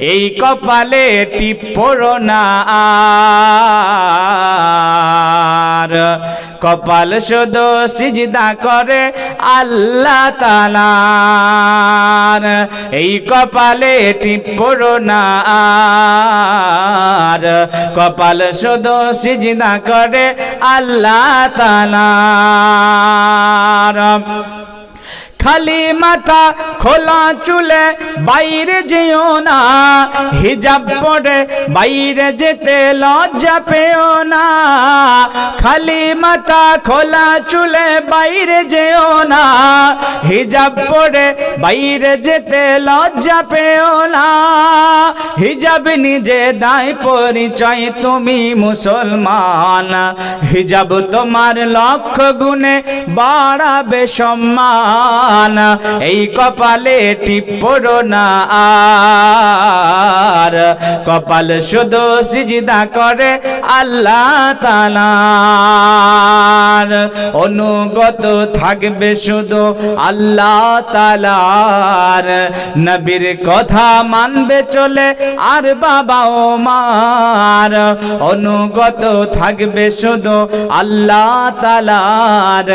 এই কপালে টিপড়ো না আর। কপাল শুধু সিজদা করে আল্লাহ তালার এই কপালে টিপড়ো না আর। কপাল শুধু সিজদা করে আল্লাহ তালার খালি মাথা খোলা চুলে বাইরে যেও না, হিজাব পরে বাইরে যেতে লজ্জা পেও না। খালি মাথা খোলা চুলে বাইরে যেও না, হিজাব পরে বাইরে যেতে লজ্জা পেও না। হিজাব নিজে দায় পরিচয়, তুমি মুসলমান। হিজাব তোমার লক্ষ গুণে বাড়াবে সম্মান। এই কপালে টিপড়ো না। আর কপাল শুধু সিজদা করে আল্লাহ তালার। অনুগত থাকবে শুধু আল্লাহ তালার। নবীর কথা মানবে চলে আর বাবা ও মার অনুগত থাকবে শুধু আল্লাহ তালার।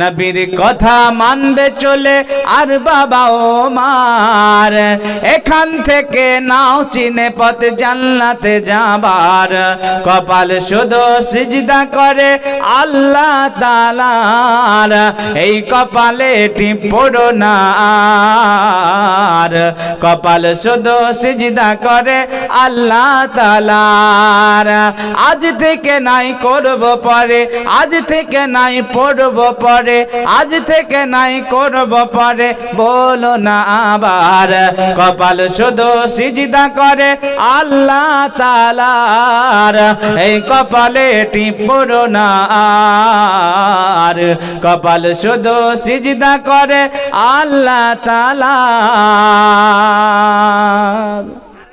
নবীর কথা মানবে চলে আর বাবা ও মার এখান থেকে নাও চিনে পথ জান্নাতে যাবার। কপাল শুধু সিজদা করে আল্লাহ তালার এই কপালে টিপড়ো না আর। কপাল শুধু সিজদা করে আল্লাহ তালার আজ থেকে নাই করব পরে, আজ থেকে নাই পড়ব পরে, আজ থেকে নাই করব পরে। বলো না আবার, কপাল শুধু সিজদা করে আল্লাহ তালার এই কপালে টিপড়ো না আর। কপাল শুধু সিজদা করে আল্লাহ তালা